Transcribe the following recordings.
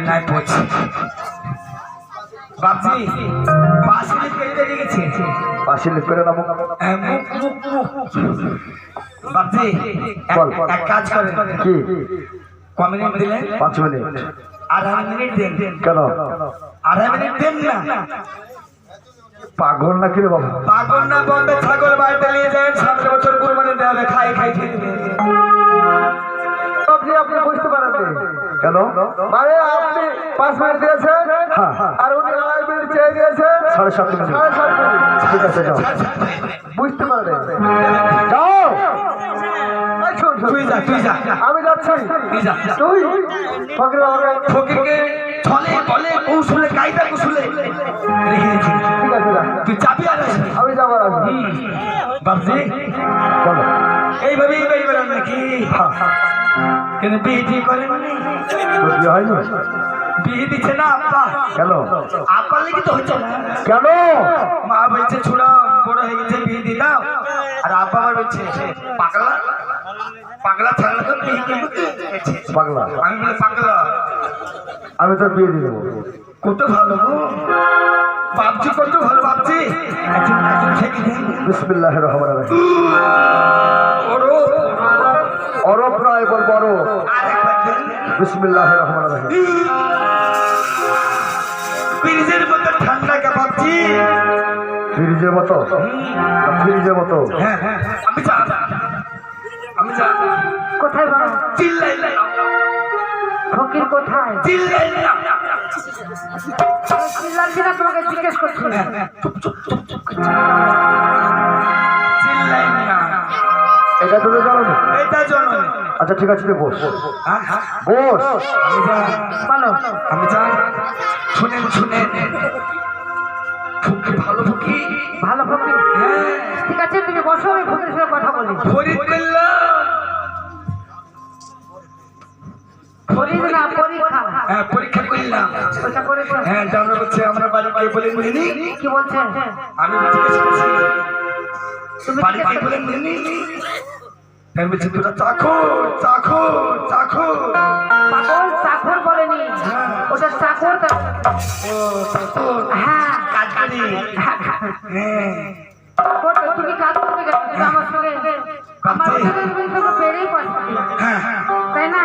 পড়ছি। বাপজি বেরিয়ে গেছে। পাশে লিখ করে নামো বাপজি এক- কাজ করেন। কি? ক মিনিট দিলেন? পাঁচ মিনিট। আড়াই মিনিট দেন। কেন? আড়াই মিনিট দেন না। পাগল নাকি রে বাবা? পাগল না বন্ধে ছাগল বাড়িতে নিয়ে যায়। সামনে বছর কুরবানি দেওয়া হবে খাই খাই খেয়ে আপনি বুঝতে পারেন কেন? মানে আপনি পাঁচ মিনিট দিয়েছেন হ্যাঁ হ্যাঁ। আর উনি আড়াই মিনিট চেয়ে দিয়েছেন সাড়ে সাত মিনিট। সাড়ে সাত মিনিট। ঠিক আছে যাও। বুঝতে পারেন যাও। তুই যা তুই যা। আমি যাচ্ছি। তুই যা। তুই ফকির ফকিরকে ছলে বলে কৌশলে কায়দা কৌশলে। রেখে দিয়েছি ঠিক আছে তুই চাবি আর আমি যাবার আগে বাবজি বলো এইভাবেই বাড়ি বেড়ান নাকি? কেন বিয়ে টিয়ে করেন তোর বিয়ে হয়নি? বিয়ে দিচ্ছে না আব্বা কেন? আব্বার লেগে তো হচ্ছে না। কেন? মা বলছে ছোড়া বড় হয়ে গেছে বিয়ে দিলাম আর আব্বা আবার বলছে পাগলা? পাগলা ছাগলা তো বিয়ে পাগলা? আমি বলে পাগলা। আমি তোর বিয়ে দেবো। কত ভালো গো। বাপজি কত ভালো বাপজি। একজন একজন ঠেকে দেন বিসমিল্লাহ রহমান রাহিম। ওরো অরব রায় বল বড় বিসমিল্লাহ রহমান রাহিম। ফ্রিজের মতো ঠান্ডা কা বাপজি ফ্রিজের মতো? ফ্রিজের মতো? হ্যাঁ হ্যাঁ আমি যা আমি যা কোথায় বড় চিল্লাই। না ফকির কোথায়? চিল্লাই। না চিল্লাচ্ছি না তোমাকে জিজ্ঞেস করছি। চিল্লাই না। এটা তুমি জানো না? আচ্ছা ঠিক আছে তুই বস। হ্যাঁ? বস। আমি যা আমি যা শুনেন শুনেন ফুকি ভালো ফুকি। ভালো হ্যাঁ। ঠিক আছে তুমি বসো আমি সঙ্গে কথা বলি। ফরিদ করলাম ফরিদ না পরীক্ষা। হ্যাঁ পরীক্ষা করলাম। করেছ? হ্যাঁ বলছে আমরা বাড়ি কে বলে নিনি কি বলছে আমি জিজ্ঞেস তুমি বাড়ি কে বলে নিনি আমি বলছি তোরা চাকর চাকর চাকর। পাগল চাকর বলেনি। ওটা চাকর ও চাকর। হ্যাঁ। কাজ করি হ্যাঁ। তুমি কাজ করতে গেছো আমার সঙ্গে আমার সঙ্গে তুমি তো পাচ্ছি হ্যাঁ হ্যাঁ। তাই না?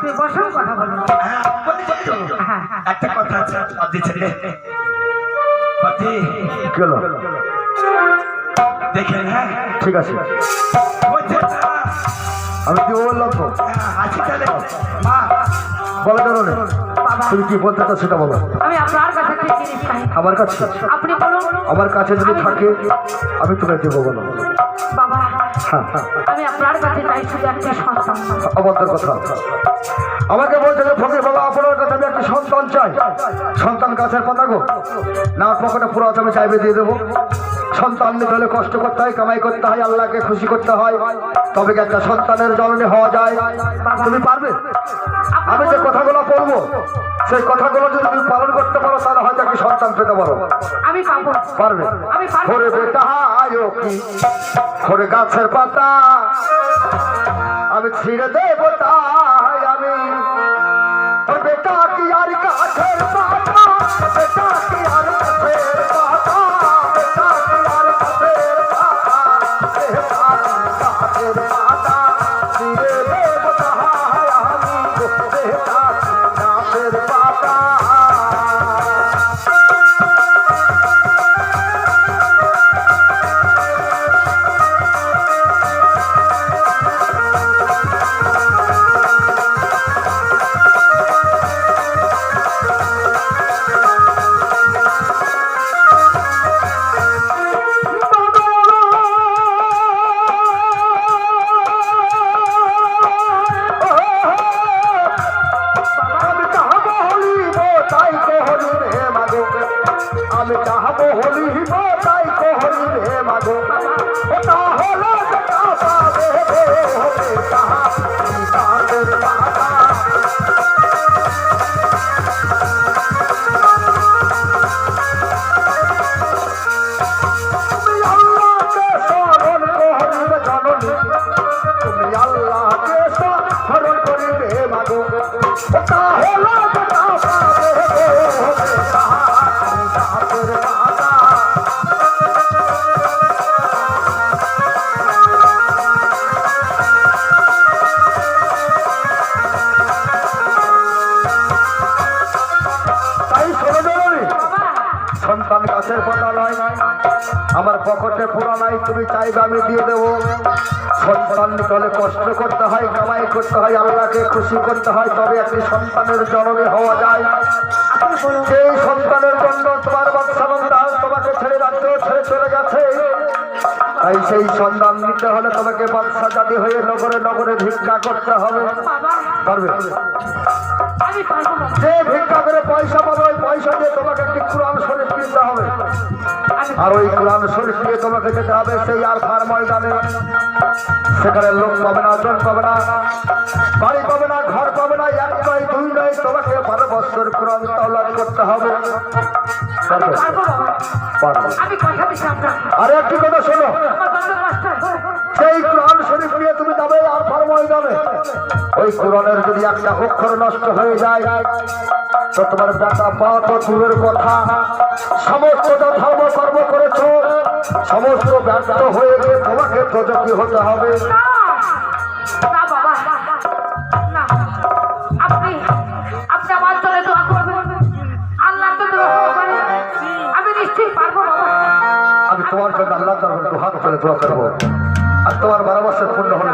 তুই বসো কথা বলো। হ্যাঁ, বলি তো। হ্যাঁ একটা কথা আছে অদি ছেলে। দেখেন হ্যাঁ। ঠিক আছে। আমি কি বললাম তো? আছি তাহলে মা বলো কেন তুমি কি বলতে চাও সেটা বলো। আমি আপনার কাছে একটা জিনিস চাই? আমার কাছে? আপনি বলুন। আমার কাছে যদি থাকে আমি তোকে দেবো বলো। বাবা আমি আপনার কাছে একটা সন্তান। আমাদের কথা। আমাকে বলছে যে, ফকির বাবা, আপনার কাছে আমি একটা সন্তান চাই। সন্তান গাছের কথা গো। না পকেটে পুরো আমি চাইবে দিয়ে দেবো। সন্তান নিতে হলে কষ্ট করতে হয়, কামাই করতে হয়, আল্লাহকে খুশি করতে হয়। তবে কি একটা সন্তানের জননী হওয়া যায়? তুমি পারবে? আমি যে কথাগুলো বলব, সেই কথাগুলো যদি তুমি পালন একটি সন্তান পেতে পারো আমি পাবো পারবে? আমি ঘরে আয়ো কি? ঘরে গাছের পাতা। আমি ছিঁড়ে দেবো তাই Ah! গাছের পাতা নয়। আমার পকেটে পুরা নাই, তুমি চাইবে আমি দিয়ে দেব। সন্তান নিতে কষ্ট করতে হয়, কামাই করতে হয়, আল্লাহকে খুশি করতে হয়, তবে একটি সন্তানের জননী হওয়া যায়। সেই সন্তানের জন্য তোমার বাচ্চা তোমাকে ছেড়ে রাখতে ছেড়ে চলে গেছে। তাই সেই সন্ধান নিতে হলে তোমাকে বাচ্চা জাতি হয়ে নগরে নগরে ভিক্ষা করতে হবে। পারবে? যে ভিক্ষা করে পয়সা পাবে ওই পয়সা দিয়ে তোমাকে একটি কোরআন শরীফ কিনতে হবে। আর ওই কোরআন শরীফ দিয়ে তোমাকে যেতে হবে সেই আর ফার ময়দানে। সেখানে লোক পাবে না জন পাবে না বাড়ি পাবে না ঘর পাবে না এক নয় দুই নয় তোমাকে বারো বছর কোরআন তাওলাদ করতে হবে। আরে একটি কথা শোনো। সেই কোরআন শরীফ নিয়ে তুমি যাবে আর ফার ময়দানে। ওই কোরআনের যদি একটা অক্ষর নষ্ট হয়ে যায়, তো তোমার বেটা পা তো দূরের কথা। সমস্ত ধর্ম কর্ম করেছ, সমস্ত ব্যর্থ হয়ে গিয়ে তোমাকে প্রযোগী হতে হবে। আমি তোমার জন্য আল্লাহ করে দোয়া করব। আর তোমার বারো পূর্ণ হল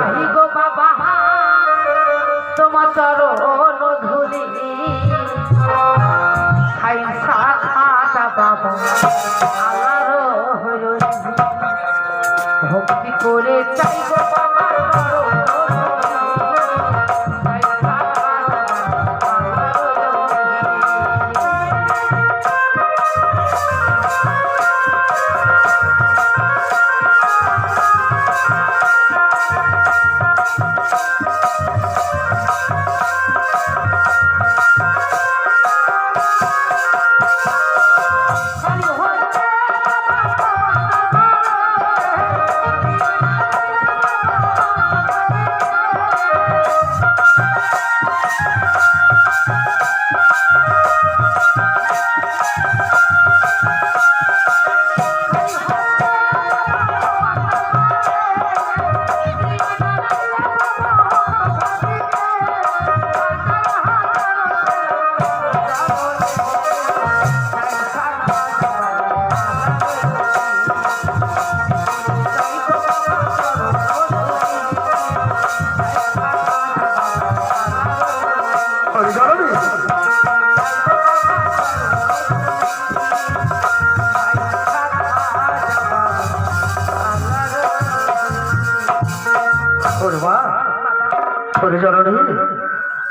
আল্লাহর ভক্তি করে চাই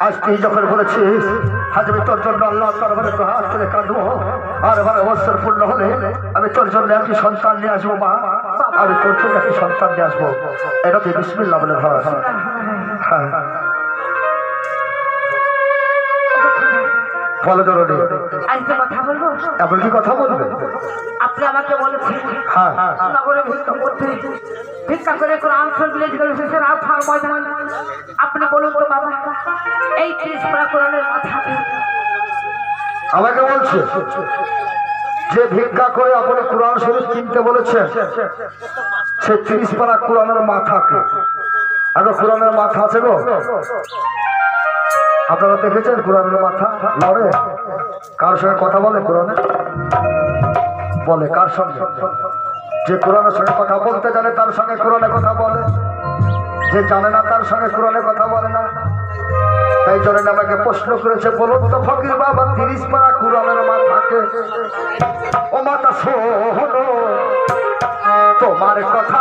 আজ তুই যখন বলেছিস আজ আমি তোর জন্য আল্লাহ দরবারে হাত করে কাঁদবো আর বারো বছর পূর্ণ হলে আমি তোর জন্য একটি সন্তান নিয়ে আসব। মা আমি তোর জন্য একটি সন্তান নিয়ে আসব। এটা তুই বিসমিল্লা বলে হ্যাঁ বলো জননী আজকে কথা বলব? এমন কি কথা বলবে? আপনি আমাকে বলেছেন হ্যাঁ। নগরে ভিক্ষা করতে। ভিক্ষা করে কোরআন শরীফ লিখে গেল আর ফার ময়দান আপনি বলুন তো বাবা এই ত্রিশ পারা কোরআনের মাথাতে আমাকে বলছে যে ভিক্ষা করে আপনি কোরআন শরীফ কিনতে বলেছেন সে ত্রিশ পারা কোরআনের মাথাকে আগে কোরআনের মাথা আছে গো। আপনারা দেখেছেন কোরআনের মাথা? লড়ে কার সঙ্গে কথা বলে কোরআনে? বলে, কার সঙ্গে? যে কোরআনের সঙ্গে কথা বলতে জানে, তার সঙ্গে কোরআনে কথা বলে। যে জানে না, তার সঙ্গে কোরআনে কথা বলে না। তাই জন্য আমাকে প্রশ্ন করেছে, বলুন তো ফকির বাবা, তিরিশ পারা কোরআনের মাথাকে। ও মাতা শোনো, তোমার কথা